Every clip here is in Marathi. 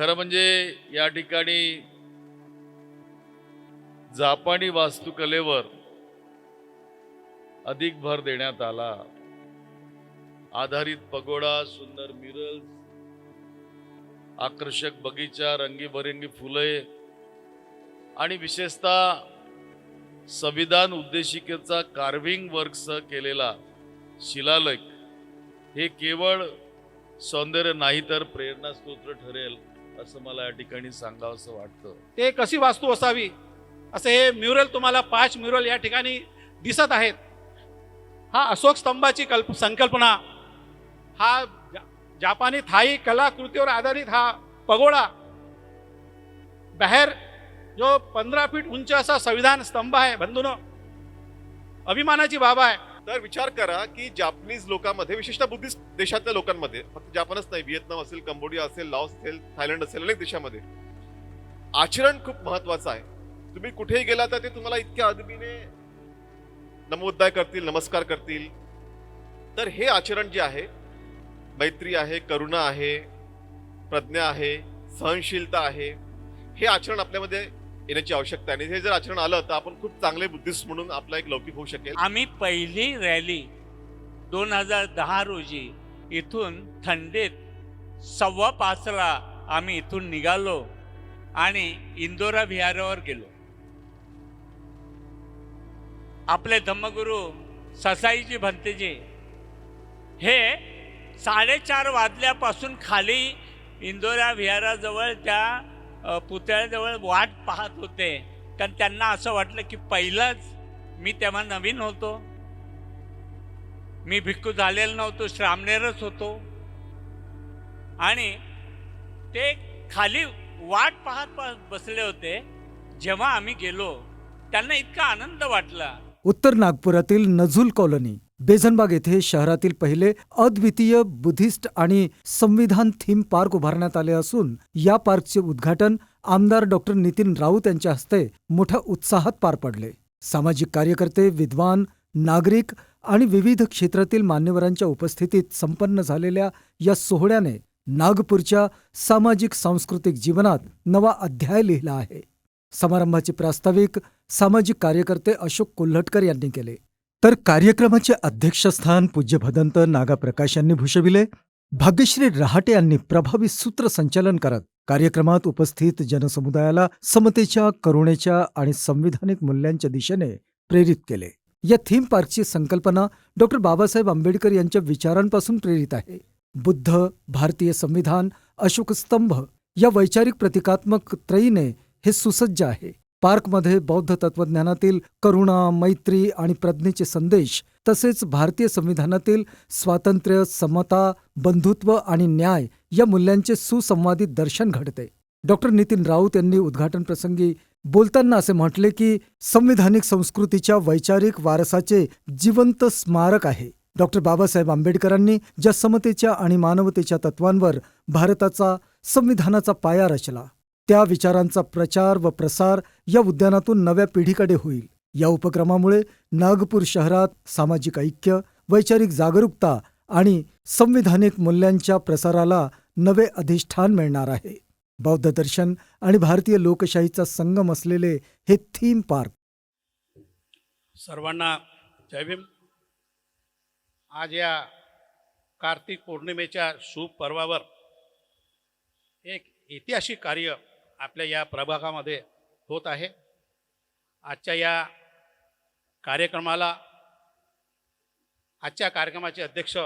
खरं म्हणजे या ठिकाणी जापानी वास्तुकलेवर अधिक भर देण्यात आला. आधारित पगोडा सुंदर मिरल्स आकर्षक बगीचा रंगीबेरंगी फुले आणि विशेषतः संविधान उद्देशिकेचा कार्विंग वर्कसह केलेला शिलालेख हे केवळ सौंदर्य नाही तर प्रेरणास्त्रोत ठरेल. असं मला या ठिकाणी सांगावं असं वाटतं. ते कशी वास्तू असावी? असे हे म्युरल तुम्हाला पाच म्युरल या ठिकाणी दिसत आहेत. हा अशोक स्तंभाची कल्प संकल्पना हा जापानी थाई कलाकृतीवर आधारित हा पगोडा बाहेर जो पंधरा फीट उंच असा संविधान स्तंभ आहे बंधून अभिमानाची बाब आहे. तर विचार करा की जापनीज लोकांमध्ये विशेषतः बुद्धिस्ट देशातल्या लोकांमध्ये फक्त जापानच नाही व्हिएतनाम असेल कंबोडिया असेल लाओस असेल थायलंड असेल अनेक देशामध्ये आचरण खूप महत्वाचं आहे. तुम्ही कुठेही गेला तर ते तुम्हाला इतक्या अदबीने नमोद्दाय करतील नमस्कार करतील. तर हे आचरण जे आहे मैत्री आहे करुणा आहे प्रज्ञा आहे सहनशीलता आहे हे आचरण आपल्यामध्ये येण्याची आवश्यकता आणि हे जर आचरण आलं तर आपण खूप चांगले बुद्धिस्ट म्हणून आपला एक लौकिक होऊ शकेल. आम्ही पहिली रॅली दोन हजार दहा रोजी इथून थंडीत सव्वा पाचला आम्ही इथून निघालो आणि इंदोरा विहारावर गेलो. आपले धम्मगुरू ससाईजी भंतेजी हे साडेचार वाजल्यापासून खाली इंदोरा विहाराजवळ त्या पुतळ्याजवळ वाट पाहत होते. कारण त्यांना असं वाटलं की पहिलंच मी तेव्हा नवीन होतो. मी भिक्खू झालेलो नव्हतो श्रामनेरच होतो. आणि ते खाली वाट पाहत पाहत बसले होते. जेव्हा आम्ही गेलो त्यांना इतका आनंद वाटला. उत्तर नागपुरातील नझुल कॉलनी. बेझनबाग येथे शहरातील पहिले अद्वितीय बुद्धिस्ट आणि संविधान थीम पार्क उभारण्यात आले असून या पार्कचे उद्घाटन आमदार डॉक्टर नितीन राऊत यांच्या हस्ते मोठ्या उत्साहात पार पडले. सामाजिक कार्यकर्ते विद्वान नागरिक आणि विविध क्षेत्रातील मान्यवरांच्या उपस्थितीत संपन्न झालेल्या या सोहळ्याने नागपूरच्या सामाजिक सांस्कृतिक जीवनात नवा अध्याय लिहिला आहे. समारंभाचे प्रास्ताविक सामाजिक कार्यकर्ते अशोक कोल्हटकर यांनी केले. तर कार्यक्रमाचे अध्यक्षस्थान पूज्य भदंत नागा प्रकाश यांनी भूषविले. भाग्यश्री रहाटे यांनी प्रभावी सूत्रसंचालन करत कार्यक्रमात उपस्थित जनसमुदायाला समतेच्या करुणेच्या आणि संविधानिक मूल्यांच्या दिशेने प्रेरित केले. या थीम पार्कची संकल्पना डॉक्टर बाबासाहेब आंबेडकर यांच्या विचारांपासून प्रेरित आहे. बुद्ध भारतीय संविधान अशोक स्तंभ या वैचारिक प्रतिकात्मक त्रयीने हे सुसज्ज आहे. पार्कमध्ये बौद्ध तत्वज्ञानातील करुणा मैत्री आणि प्रज्ञेचे संदेश तसेच भारतीय संविधानातील स्वातंत्र्य समता बंधुत्व आणि न्याय या मूल्यांचे सुसंवादित दर्शन घडते. डॉक्टर नितीन राऊत यांनी उद्घाटन प्रसंगी बोलताना असे म्हटले की संविधानिक संस्कृतीच्या वैचारिक वारसाचे जिवंत स्मारक आहे. डॉक्टर बाबासाहेब आंबेडकरांनी ज्या समतेच्या आणि मानवतेच्या तत्वांवर भारताचा संविधानाचा पाया रचला. त्या विचारांचा प्रचार व प्रसार या उद्यानातून नव्या पिढीकडे होईल. या उपक्रमामुळे नागपूर शहरात सामाजिक ऐक्य वैचारिक जागरूकता आणि संविधानिक मूल्यांच्या प्रसाराला नवे अधिष्ठान मिळणार आहे. बौद्ध दर्शन आणि भारतीय लोकशाहीचा संगम असलेले हे थीम पार्क. सर्वांना जय भीम. आज या कार्तिक पौर्णिमेच्या शुभ पर्वावर एक ऐतिहासिक कार्य आपल्या या प्रभागामध्ये होत आहे. आजच्या या कार्यक्रमाला आजच्या कार्यक्रमाचे अध्यक्ष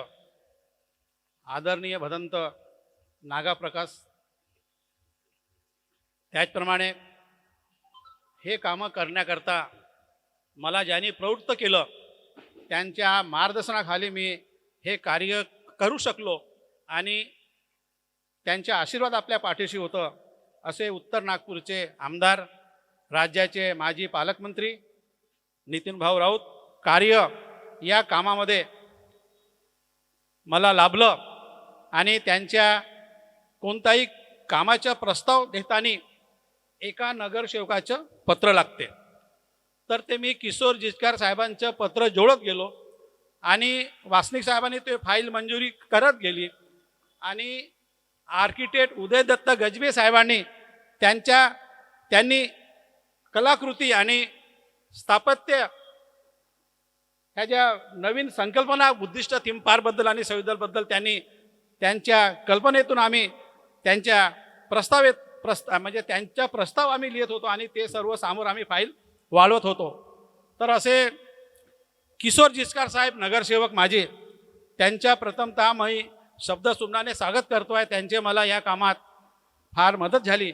आदरणीय भदंत नागाप्रकाश त्याचप्रमाणे हे कामं करण्याकरता मला ज्यांनी प्रवृत्त केलं त्यांच्या मार्गदर्शनाखाली मी हे कार्य करू शकलो आणि त्यांच्या आशीर्वाद आपल्या पाठीशी होतं. असे उत्तर नागपूरचे आमदार राज्याचे माजी पालकमंत्री नितीन भाऊ राऊत कार्य या कामामध्ये मला लाभलं आणि त्यांच्या कोणताही कामाचा प्रस्ताव देताना एका नगरसेवकाचं पत्र लागते. तर ते मी किशोर जिचकार साहेबांचं पत्र जोडत गेलो आणि वासनिक साहेबांनी ते फाईल मंजुरी करत गेली आणि आर्किटेक्ट उदयदत्त गजबे साहेबांनी त्यांच्या त्यांनी कलाकृती आणि स्थापत्य ह्या ज्या नवीन संकल्पना उद्दिष्ट थीम पारबद्दल आणि संविधानबद्दल त्यांनी त्यांच्या कल्पनेतून आम्ही त्यांच्या प्रस्तावेत प्रस्ता म्हणजे त्यांच्या प्रस्ताव आम्ही लिहित होतो आणि ते सर्व समोर आम्ही फाईल वाढवत होतो. तर असे किशोर जिचकार साहेब नगरसेवक माझे त्यांच्या प्रथमतः मी शब्दसुमनाने स्वागत करतो आहे त्यांचे मला या कामात फार मदत झाली.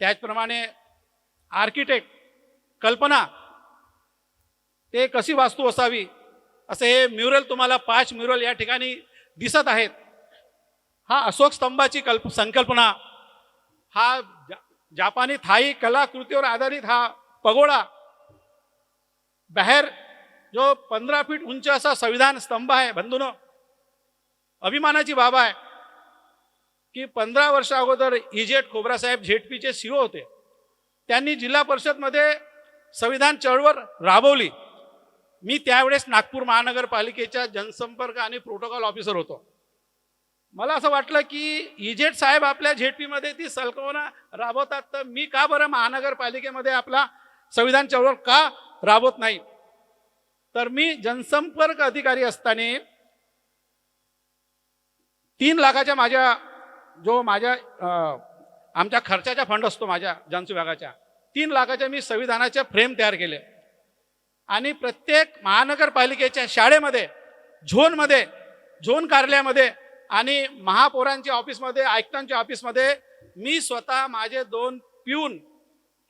त्याचप्रमाणे आर्किटेक्ट कल्पना ते कशी वास्तू असावी असे हे म्युरल तुम्हाला पाच म्युरल या ठिकाणी दिसत आहेत. हा अशोक स्तंभाची कल्प संकल्पना हा जा- जापानी थाई कलाकृतीवर आधारित हा पगोडा बाहेर जो पंधरा फीट उंच असा संविधान स्तंभ आहे बंधून अभिमानाची बाब आहे. की पंधरा वर्षा अगोदर इजेट खोबरासाहेब झेडपीचे सीओ होते. त्यांनी जिल्हा परिषदमध्ये संविधान चळवळ राबवली. मी त्यावेळेस नागपूर महानगरपालिकेच्या जनसंपर्क आणि प्रोटोकॉल ऑफिसर होतो. मला असं वाटलं की इजेट साहेब आपल्या झेडपीमध्ये ती सलकवना राबवतात तर मी का बरं महानगरपालिकेमध्ये आपला संविधान चळवळ का राबवत नाही? तर मी जनसंपर्क अधिकारी असताना तीन लाखाच्या माझ्या जो माझ्या आमच्या खर्चाचा फंड असतो माझ्या जनविभागाच्या तीन लाखाच्या मी संविधानाचे फ्रेम तयार केले. आणि प्रत्येक महानगरपालिकेच्या शाळेमध्ये झोनमध्ये झोन कार्यालयामध्ये आणि महापौरांच्या ऑफिसमध्ये आयुक्तांच्या ऑफिसमध्ये मी स्वतः माझे दोन पिऊन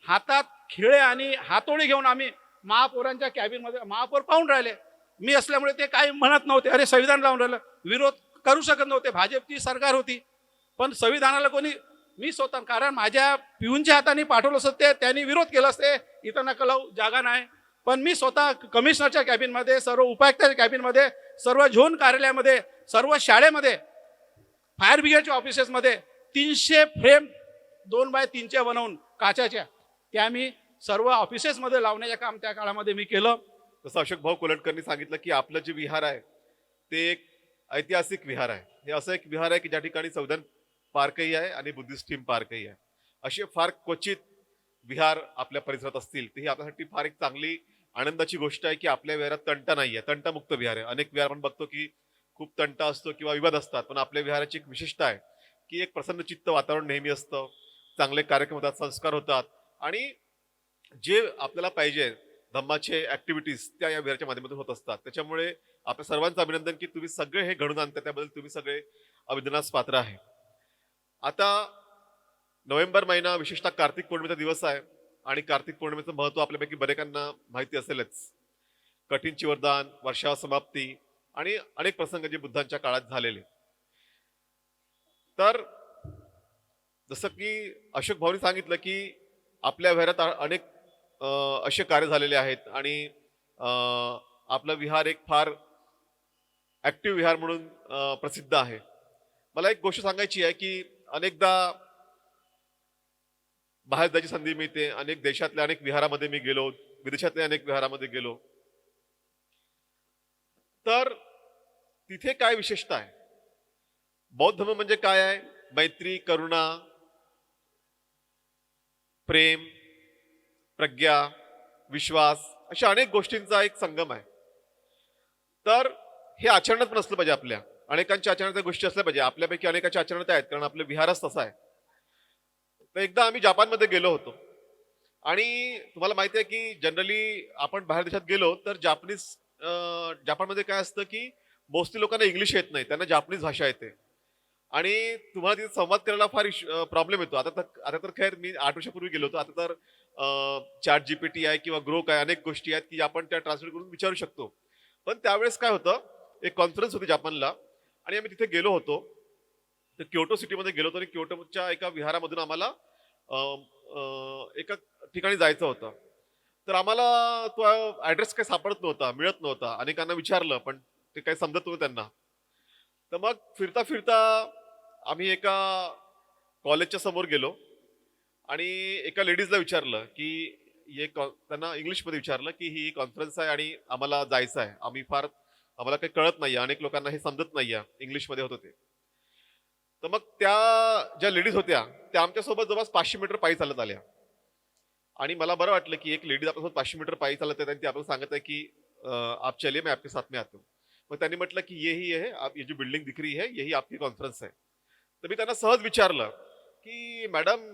हातात खिळे आणि हातोडी घेऊन आम्ही महापौरांच्या कॅबिनमध्ये महापौर पाहून राहिले. मी असल्यामुळे ते काही म्हणत नव्हते. अरे संविधान लावून राहिलं. विरोध करू शकत नव्हते. भाजपची सरकार होती. पण संविधानाला कोणी मी स्वतः कारण माझ्या पिऊनच्या हाताने पाठवलं असत ते त्यांनी विरोध केला असते इथं नका जागा नाही. पण मी स्वतः कमिशनरच्या कॅबिनमध्ये सर्व उपायुक्ताच्या कॅबिनमध्ये सर्व झोन कार्यालयामध्ये सर्व शाळेमध्ये फायर ब्रिगेडच्या ऑफिसेसमध्ये तीनशे फ्रेम दोन बाय तीनच्या बनवून काचाच्या त्या मी सर्व ऑफिसेसमध्ये लावण्याचे काम त्या काळामध्ये मी केलं. जसं अशोक भाऊ कोलटकरनी सांगितलं की आपलं जे विहार आहे ते एक ऐतिहासिक विहार आहे. हे असं एक विहार आहे की ज्या ठिकाणी संविधान पार्कही आहे आणि बुद्धिस्ट थीम पार्कही आहे. असे फार क्वचित विहार आपल्या परिसरात असतील तर ही आपल्यासाठी फार एक चांगली आनंदाची गोष्ट आहे की आपल्या विहारात तंटा नाही आहे. तंटामुक्त विहार आहे. अनेक विहार आपण बघतो की खूप तंटा असतो किंवा विवाद असतात पण आपल्या विहाराची एक विशेषता आहे की एक प्रसन्नचित्त वातावरण नेहमी असतं चांगले कार्यक्रम होतात संस्कार होतात आणि जे आपल्याला पाहिजे धम्माचे ऍक्टिव्हिटीज त्या या विहाराच्या माध्यमातून होत असतात. त्याच्यामुळे आपल्या सर्वांचं अभिनंदन की तुम्ही सगळे हे घडून आणता त्याबद्दल तुम्ही सगळे अभिनंदनास पात्र आहे. आता नोव्हेंबर महिना विशेषतः कार्तिक पौर्णिमेचा दिवस आहे आणि कार्तिक पौर्णिमेचं महत्त्व आपल्यापैकी बरेकांना माहिती असेलच. कठीण चिवरदान वर्षाव समाप्ती आणि अनेक प्रसंग जे बुद्धांच्या काळात झालेले. तर जसं की अशोक भाऊनी सांगितलं की आपल्या विहारात अनेक असे कार्य झालेले आहेत आणि आपला आपलं विहार एक फार ॲक्टिव्ह विहार म्हणून प्रसिद्ध आहे. मला एक गोष्ट सांगायची आहे की अनेकदा बाहेर जायची संधी मिळते अनेक देशातल्या अनेक विहारामध्ये मी गेलो विदेशातल्या अनेक विहारामध्ये गेलो. तर तिथे काय विशेषता आहे? बौद्ध धर्म म्हणजे काय आहे? मैत्री करुणा प्रेम प्रज्ञा विश्वास अशा अनेक गोष्टींचा एक संगम आहे. तर हे आचरणात नसलं पाहिजे आपल्या. अनेकांच्या आचरणात गोष्टी असल्या पाहिजे. आपल्यापैकी अनेकांच्या आचरणात आहेत कारण आपलं विहारच तसा आहे. तर एकदा आम्ही जपानमध्ये गेलो होतो. आणि तुम्हाला माहिती आहे की जनरली आपण बाहेर देशात गेलो तर जापनीज जापानमध्ये जपानमध्ये काय असतं की मोस्टली लोकांना इंग्लिश येत नाही. त्यांना जापनीज भाषा येते. आणि तुम्हाला तिथे संवाद करायला फार प्रॉब्लेम येतो. आता तर आता तर खैर मी आठ वर्षापूर्वी गेलो होतो. आता तर चॅट जीपीटी आहे किंवा ग्रो काय अनेक गोष्टी आहेत की आपण त्या ट्रान्सलेट करून विचारू शकतो. पण त्यावेळेस काय होतं? एक कॉन्फरन्स होती जापानला आणि आम्ही तिथे गेलो होतो. तर क्योटो सिटीमध्ये गेलो होतो आणि क्योटोच्या एका विहारामधून आम्हाला एका ठिकाणी जायचं होतं. तर आम्हाला तो ॲड्रेस काही सापडत नव्हता मिळत नव्हता. अनेकांना विचारलं पण ते काही समजत नव्हतं त्यांना. तर मग फिरता फिरता आम्ही एका कॉलेजच्या समोर गेलो आणि एका लेडीजला विचारलं की हे कॉ- त्यांना इंग्लिशमध्ये विचारलं की ही कॉन्फरन्स आहे आणि आम्हाला जायचं आहे. आम्ही फार आम्हाला काही कळत नाही अनेक लोकांना हे समजत नाही इंग्लिशमध्ये होत होते. तर मग त्या ज्या लेडीज होत्या त्या आमच्यासोबत जवळपास पाचशे मीटर पायी चालत आल्या. आणि मला बरं वाटलं की एक लेडीज आपल्यासोबत पाचशे मीटर पायी चालत आहे आणि ती आपल्याला सांगत आहे की आप चलिए मैं आपके साथ में आता हूँ. मग त्यांनी म्हटलं की ये ही है आप ये जो बिल्डिंग दिख रही है यही आपकी कॉन्फरन्स आहे तर मी त्यांना सहज विचारलं की madam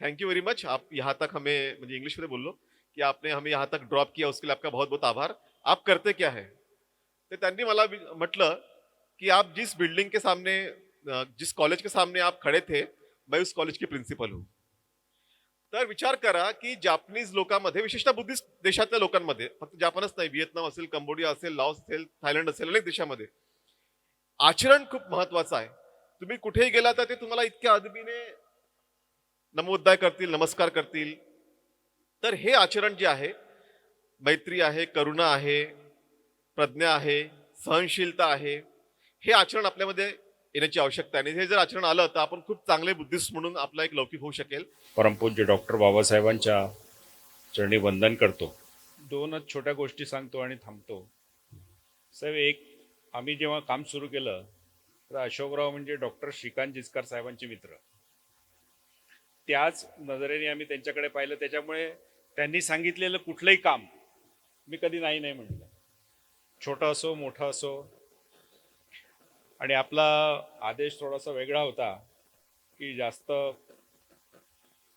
thank you you very much आप यहाँ तक हमें म्हणजे इंग्लिशमध्ये बोललो की आपने हमें यहाँ तक ड्रॉप किया उसके लिए आपका बहुत बहुत आभार. आप करते क्या है? तर त्यांनी मला म्हटलं कि आप जिस बिल्डिंग के सामने जिस कॉलेज के सामने आप खड़े थे मैं उस कॉलेज की प्रिन्सिपल हूँ। तर विचार करा की जापनीज लोकांमध्ये विशेषतः बुद्धिस्ट देशातल्या लोकांमध्ये फक्त जापानच नाही व्हिएतनाम असेल कंबोडिया असेल लाओस असेल थायलंड असेल अनेक देशामध्ये आचरण खूप महत्वाचं आहे. तुम्ही कुठेही गेला तर ते तुम्हाला इतक्या अदबीने नमोद्दाय करतील नमस्कार करतील. तर हे आचरण जे आहे मैत्री आहे करुणा आहे प्रज्ञा आहे सहनशीलता आहे हे आचरण आपल्यामध्ये येण्याची आवश्यकता आहे. आणि हे जर आचरण आलं तर आपण खूप चांगले बुद्धिस्ट म्हणून आपला एक लौकिक होऊ शकेल. परमपूज्य डॉक्टर बाबासाहेबांच्या चरणी वंदन करतो. दोनच छोट्या गोष्टी सांगतो आणि थांबतो. साहेब एक आम्ही जेव्हा काम सुरू केलं तर अशोकराव म्हणजे डॉक्टर श्रीकांत जिचकार साहेबांचे मित्र. त्याच नजरेने आम्ही त्यांच्याकडे पाहिलं. त्याच्यामुळे त्यांनी सांगितलेलं कुठलंही काम मी कधी नाही नाही म्हटलं छोटा असो मोठा असो. आणि आपला आदेश थोडासा वेगळा होता की जास्त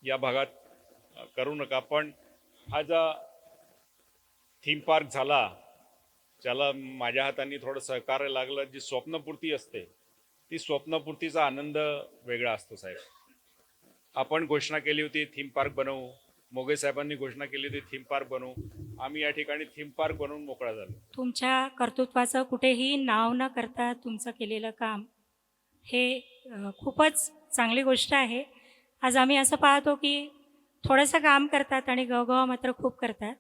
या भागात करू नका. पण हा जो थीम पार्क झाला ज्याला माझ्या हाताने थोडं सहकार्य लागलं जी स्वप्नपूर्ती असते ती स्वप्नपूर्तीचा आनंद वेगळा असतो साहेब. आपण घोषणा केली होती थीम पार्क बनवू. मोगे साहेबांनी घोषणा केली होती थीम पार्क बनवू. आम्ही या ठिकाणी थीम पार्क बनवून मोकळा झालो. तुमच्या कर्तृत्वाचं कुठेही नाव न करता तुमचं केलेलं काम हे खूपच चांगली गोष्ट आहे. आज आम्ही असं पाहतो की थोडंसं काम करतात आणि गवगवा मात्र खूप करतात.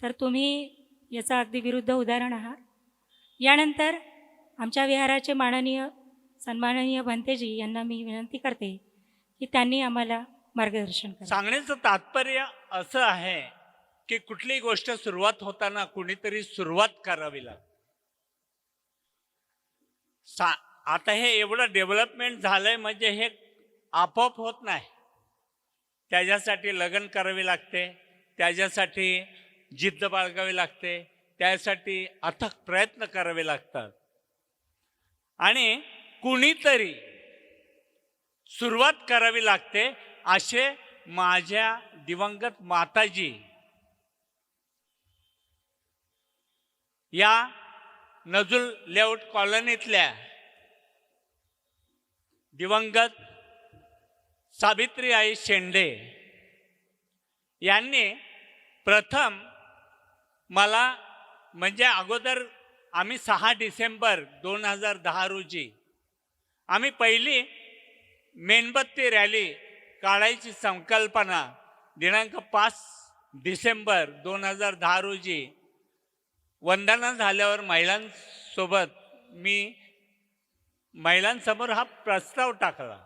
तर तुम्ही याचं अगदी विरुद्ध उदाहरण आहात. यानंतर आमच्या विहाराचे माननीय सन्माननीय भंतेजी यांना मी विनंती करते की त्यांनी आम्हाला मार्गदर्शन सांगण्याचं तात्पर्य असं आहे की कुठलीही गोष्ट सुरुवात होताना कुणीतरी सुरुवात करावी लागते. आता हे एवढं डेव्हलपमेंट झालंय म्हणजे हे आपोआप होत नाही. त्याच्यासाठी लग्न करावे लागते त्याच्यासाठी जिद्द बाळगावी लागते त्यासाठी अथक प्रयत्न करावे लागतात. आणि कुणीतरी सुरुवात करावी लागते असे माझ्या दिवंगत माताजी या नजुल लेआउट कॉलनीतल्या दिवंगत सावित्री आई शेंडे यांनी प्रथम मला म्हणजे अगोदर आम्ही सहा डिसेंबर दोन हजार दहा रोजी आम्ही पहिली मेणबत्ती रॅली काढायची संकल्पना. दिनांक पाच डिसेंबर दोन हजार दहा रोजी वंदना झाल्यावर महिलांसोबत मी महिलांसमोर हा प्रस्ताव टाकला.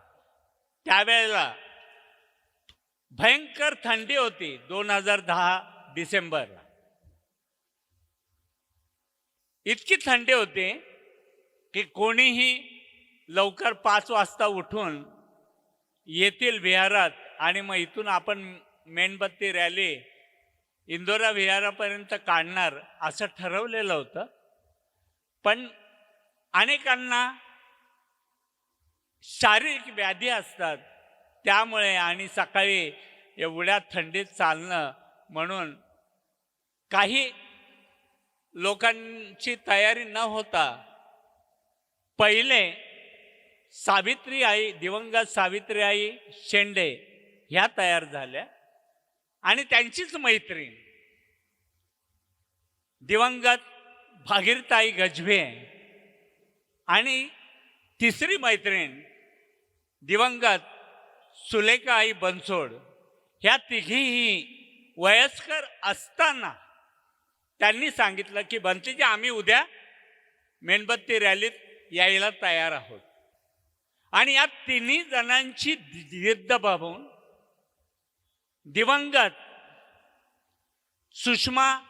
त्यावेळेला भयंकर थंडी होती दोन हजार दहा डिसेंबरला. इतकी थंडी होती की कोणीही लवकर पाच वाजता उठून येतील विहारात आणि मग इथून आपण मेणबत्ती रॅली इंदोरा विहारापर्यंत काढणार असं ठरवलेलं होतं. पण अनेकांना शारीरिक व्याधी असतात. त्यामुळे आणि सकाळी एवढ्या थंडीत चालणं म्हणून काही लोकांची तयारी न होता पहिले सावित्री आई दिवंगत सावित्री आई शेंडे ह्या तयार झाल्या. आणि त्यांचीच मैत्रीण दिवंगत भागीरताई गजभे आणि तिसरी मैत्रीण दिवंगत सुलेखा आई बनसोड. ह्या तिघीही वयस्कर असताना त्यांनी सांगितलं की बनतीजी आम्ही उद्या मेणबत्ती रॅलीत यायला तयार आहोत. आणि या तिन्ही जणांची जिद्द बाबून दिवंगत सुषमा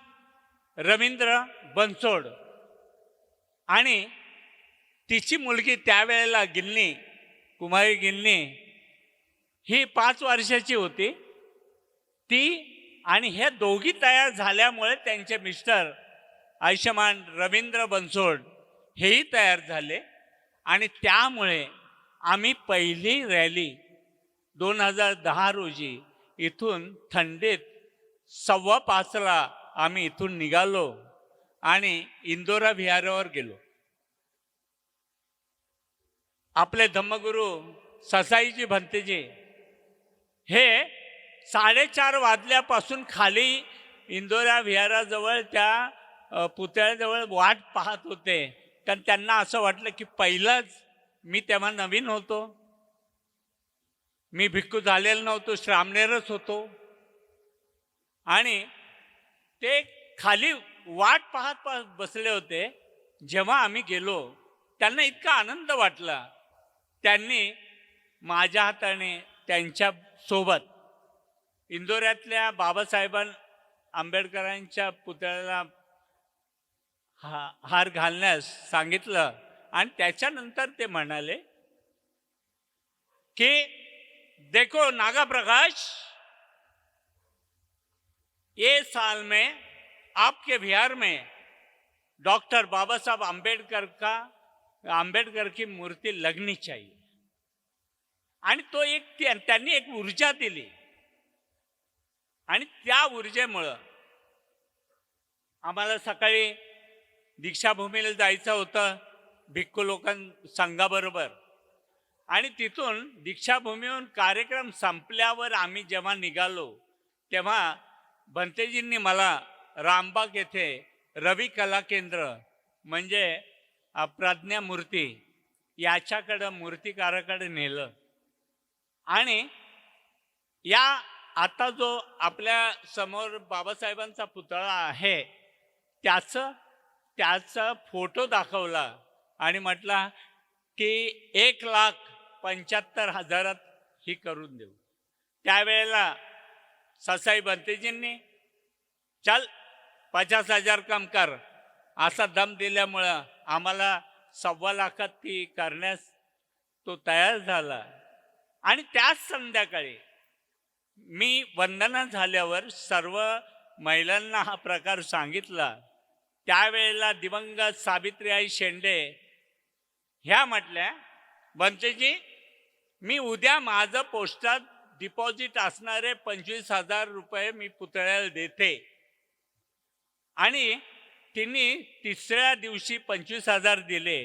रवींद्र बनसोड आणि तिची मुलगी त्यावेळेला गिन्नी कुमारी गिन्नी ही पाच वर्षाची होती. ती आणि ह्या दोघी तयार झाल्यामुळे त्यांचे मिस्टर आयुष्यमान रवींद्र बनसोड हेही तयार झाले आणि त्यामुळे आम्ही पहिली रॅली दोन हजार दहा रोजी इथून थंडीत सव्वा पाचला आम्ही इथून निघालो आणि इंदोरा विहारावर गेलो. आपले धम्मगुरू ससाईजी भंतेजी हे साडेचार वाजल्यापासून खाली इंदोरा विहाराजवळ त्या पुतळ्याजवळ वाट पाहत होते. कारण त्यांना असं वाटलं की पहिलंच मी तेव्हा नवीन होतो. मी भिक्खू झालेलो नव्हतो श्रामणेरच होतो. आणि ते खाली वाट पाहत पाहत बसले होते. जेव्हा आम्ही गेलो त्यांना इतका आनंद वाटला. त्यांनी माझ्या हाताने त्यांच्यासोबत इंदोऱ्यातल्या बाबासाहेबां आंबेडकरांच्या पुतळ्याला हा हार घालण्यास सांगितलं. आणि त्याच्यानंतर ते म्हणाले की देखो नागा प्रकाश ये साल में आपके बिहार में डॉक्टर बाबा साहब आंबेडकर का आंबेडकर की मूर्ती लगनी चाहिए। आणि तो एक त्यांनी एक ऊर्जा दिली. आणि त्या ऊर्जेमुळं आम्हाला सकाळी दीक्षाभूमीला जायचं होतं. भिक्खू लोकां संघाबरोबर. आणि तिथून दीक्षाभूमीहून कार्यक्रम संपल्यावर आम्ही जेव्हा निघालो तेव्हा भंतेजींनी मला रामबाग येथे रवी कला केंद्र म्हणजे अ, प्रज्ञा मूर्ती याच्याकडं मूर्तिकाराकडे नेलं. आणि या आता जो आपल्यासमोर बाबासाहेबांचा पुतळा आहे त्याचं त्याचा फोटो दाखवला. आणि म्हटला की एक लाख पंच्याहत्तर हजारात ही करून देऊ. त्यावेळेला ससाई बंतेजींनी चल पचास हजार कम कर. असा दम दिल्यामुळं आम्हाला सव्वा लाखात ती करण्यास तो तयार झाला. आणि त्याच संध्याकाळी मी वंदना झाल्यावर सर्व महिलांना हा प्रकार सांगितला. त्यावेळेला दिवंगत सावित्रीआई शेंडे ह्या म्हटल्या बनतेजी मी उद्या माझं पोस्टात डिपॉझिट असणारे पंचवीस हजार रुपये मी पुतळ्याला देते. आणि तिने तिसऱ्या दिवशी पंचवीस हजार दिले.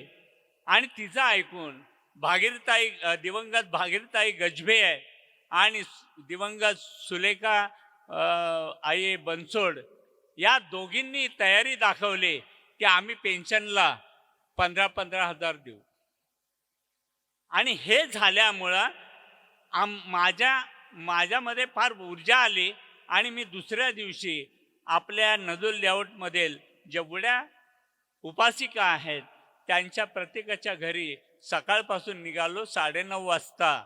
आणि तिचं ऐकून भागीरताई दिवंगत भागीरताई गजबे आहे आणि दिवंगत सुलेखा आई बनसोड या दोघींनी तयारी दाखवली की आम्ही पेन्शनला पंधरा पंधरा हजार देऊ. आणि हे झाल्यामुळं आम माझ्या माझ्यामध्ये फार ऊर्जा आली आणि मी दुसऱ्या दिवशी आपल्या नजूल लेआउटमधील जेवढ्या उपासिका आहेत त्यांच्या प्रत्येकाच्या घरी सकाळपासून निघालो साडेनऊ वाजता.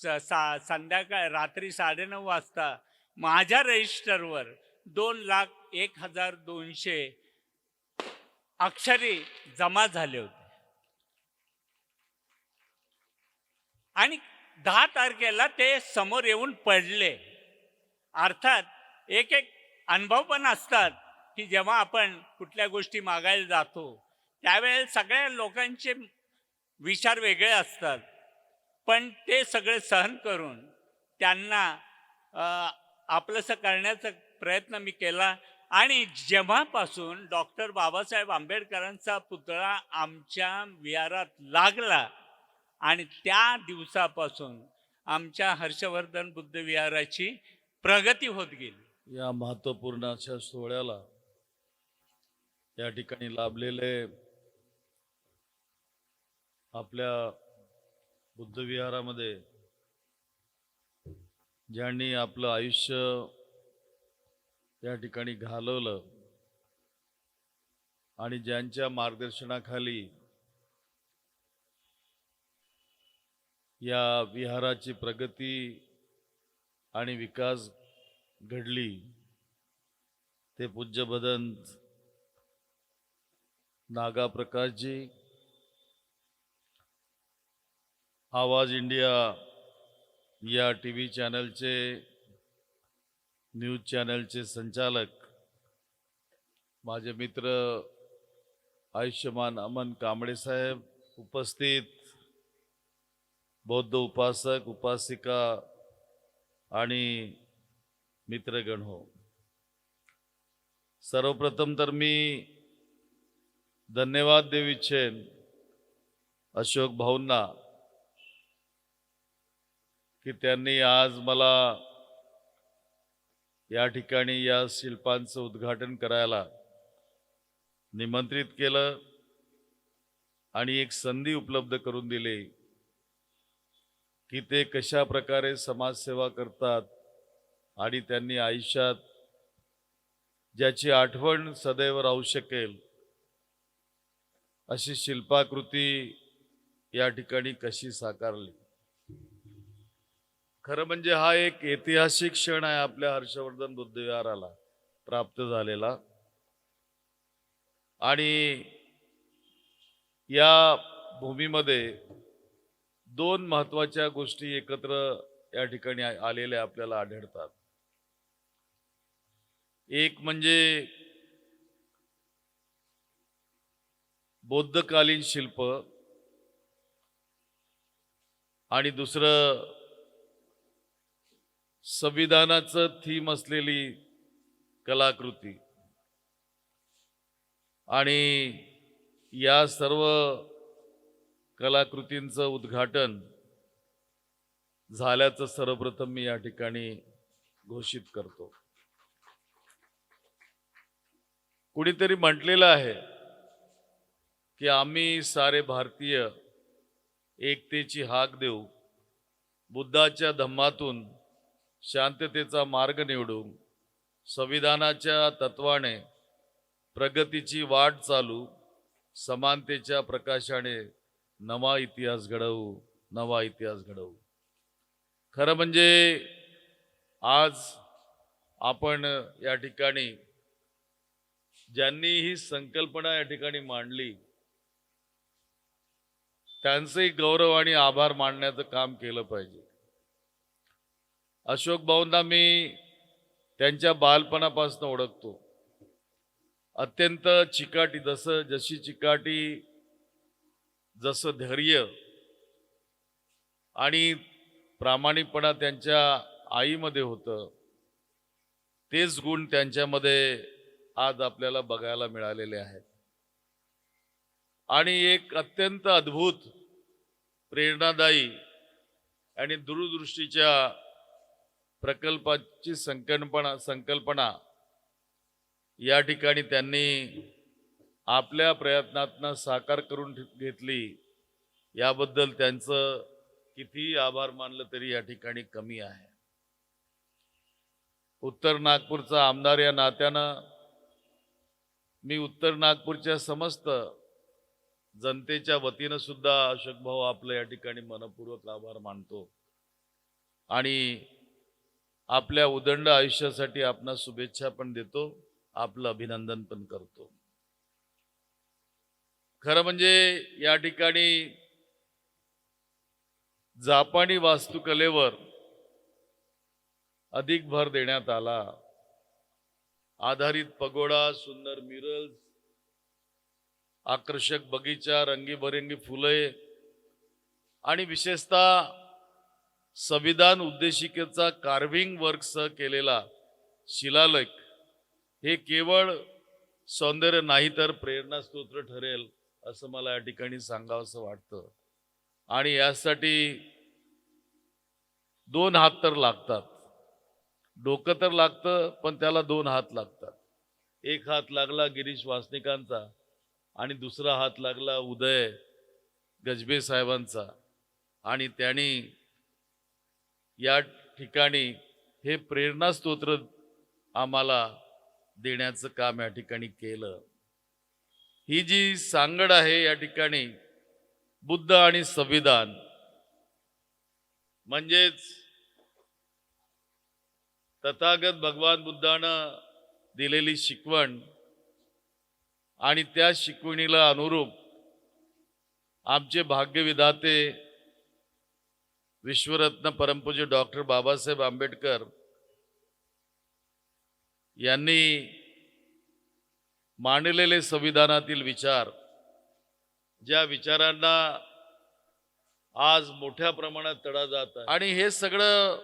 स सा संध्याकाळ रात्री साडेनऊ वाजता. माझ्या रजिस्टरवर दोन लाख एक हजार दोनशे अक्षरी जमा झाले होते. आणि दहा तारखेला ते समोर येऊन पडले. अर्थात एक एक अनुभव पण असतात की जेव्हा आपण कुठल्या गोष्टी मागायला जातो त्यावेळेस सगळ्या लोकांचे विचार वेगळे असतात. पण ते सगळे सहन करून त्यांना आपलंसं करण्याचा प्रयत्न मी केला. आणि जेव्हापासून डॉक्टर बाबासाहेब आंबेडकरांचा पुतळा आमच्या विहारात लागला आणि त्या दिवसापासून आमच्या हर्षवर्धन बुद्ध विहाराची प्रगती होत गेली. या महत्त्वपूर्ण अशा सोहळ्याला या ठिकाणी लाभलेले आपल्या बुद्धविहारामध्ये ज्यांनी आपलं आयुष्य या ठिकाणी घालवलं. आणि ज्यांच्या मार्गदर्शनाखाली या विहाराची प्रगती आणि विकास घडली ते पूज्य भदंत नागा प्रकाशजी आवाज इंडिया या टी व्ही चॅनलचे न्यूज चॅनलचे संचालक माझे मित्र आयुष्यमान अमन कांबळे साहेब उपस्थित बौद्ध उपासक उपासिका आणि मित्रगण हो. सर्वप्रथम तर मी धन्यवाद देऊ इच्छेन अशोक भाऊंना की त्यांनी आज मला या ठिकाणी या शिल्पांचं उद्घाटन करायला निमंत्रित केलं आणि एक संधी उपलब्ध करून दिली की ते कशा प्रकारे समाजसेवा करतात आणि त्यांनी आयुष्यात ज्याची आठवण सदैव राहू शकेल अशी शिल्पाकृती या ठिकाणी कशी साकारली. खरं म्हणजे हा एक ऐतिहासिक क्षण आहे आपल्या हर्षवर्धन बुद्धविहाराला प्राप्त झालेला. आणि या भूमीमध्ये दोन महत्त्वाच्या गोष्टी एकत्र या ठिकाणी आलेल्या आपल्याला आढळतात. एक म्हणजे बौद्धकालीन शिल्प आणि दुसरं संविधानाचं थीम असलेली कलाकृती. आणि या सर्व कलाकृतींचं उद्घाटन झाल्याचं सर्वप्रथम मी या ठिकाणी घोषित करतो. कुणीतरी म्हटलेलं आहे की आम्ही सारे भारतीय एकतेची हाक देऊ बुद्धाच्या धम्मातून शांततेचा मार्ग निवडून संविधानाच्या तत्वाने प्रगतीची वाट चालू समानतेच्या प्रकाशाने नवा इतिहास घडवू नवा इतिहास घडवू. खरं म्हणजे आज आपण या ठिकाणी ज्यांनी ही संकल्पना या ठिकाणी मांडली त्यांचंही गौरव आणि आभार मानण्याचं काम केलं पाहिजे. अशोक भाऊंना मी त्यांच्या बालपणापासून ओळखतो. अत्यंत चिकाटी जसं जशी चिकाटी जसं धैर्य आणि प्रामाणिकपणा त्यांच्या आईमध्ये होतं तेच गुण त्यांच्यामध्ये आज आपल्याला बघायला मिळालेले आहेत. आणि एक अत्यंत अद्भुत प्रेरणादायी आणि दूरदृष्टीच्या प्रकल्पाची संकल्पना संकल्पना या ठिकाणी त्यांनी आपल्या प्रयत्नातनं साकार करून घेतली. याबद्दल त्यांचं कितीही आभार मानलं तरी या ठिकाणी कमी आहे. उत्तर नागपूरचा आमदार या नात्यानं मी उत्तर नागपूरच्या समस्त जनतेच्या वतीनं सुद्धा अशोक भाऊ आपलं या ठिकाणी मनपूर्वक आभार मानतो. आणि आपल्या उदंड आयुष्यासाठी आपणा शुभेच्छा पण देतो आपलं अभिनंदन पण करतो. खरं म्हणजे या ठिकाणी जापानी वास्तुकलेवर अधिक भर देण्यात आला. आधारित पगोडा सुंदर मिरल्स आकर्षक बगीचा रंगीबेरंगी फुले आणि विशेषतः संविधान उद्देशिकेचा कार्विंग वर्कसह केलेला शिलालेख हे केवळ सौंदर्य नाही तर प्रेरणास्त्रोत्र ठरेल असं मला या ठिकाणी सांगावंसं वाटतं. आणि यासाठी दोन हात तर लागतात. डोकं तर लागतं पण त्याला दोन हात लागतात. एक हात लागला गिरीश वासनिकांचा आणि दुसरा हात लागला उदय गजबे साहेबांचा. आणि त्यांनी या ठिकाणी हे प्रेरणास्तोत्र आम्हाला देण्याचं काम या ठिकाणी केलं. ही जी सांगड आहे या ठिकाणी बुद्ध आणि संविधान. म्हणजेच तथागत भगवान बुद्धानं दिलेली शिकवण आणि त्या शिकवणीला अनुरूप आमचे भाग्यविधाते विश्वरत्न परमपूज्य डॉक्टर बाबासाहेब आंबेडकर यांनी मांडलेले संविधानातील विचार ज्या विचारांना आज मोठ्या प्रमाणात तडा जात आहे. आणि हे सगळं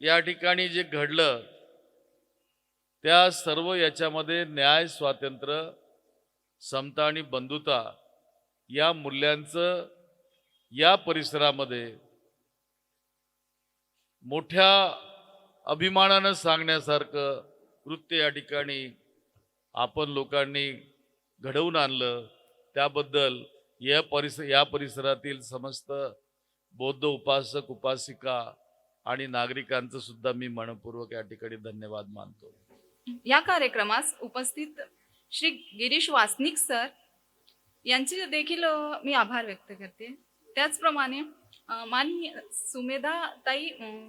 या ठिकाणी जे घडलं त्या सर्व याच्यामध्ये न्याय स्वातंत्र्य समता आणि बंधुता या मूल्यांचं या परिसरामध्ये मोठ्या अभिमानानं सांगण्यासारखं कृत्य या ठिकाणी आपण लोकांनी घडवून आणलं. त्याबद्दल या परिसर या परिसरातील समस्त बौद्ध उपासक उपासिका आणि नागरिकांचं सुद्धा मी मनपूर्वक या ठिकाणी धन्यवाद मानतो. या कार्यक्रमास उपस्थित श्री गिरीश वासनिक सर यांचे देखील मी आभार व्यक्त करते. त्याचप्रमाणे माननीय सुमेधाताई ताई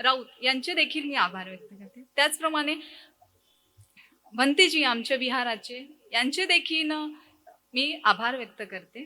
राऊत यांचे देखील मी आभार व्यक्त करते. त्याचप्रमाणे भंतेजी आमच्या विहाराचे यांचे देखील मी आभार व्यक्त करते.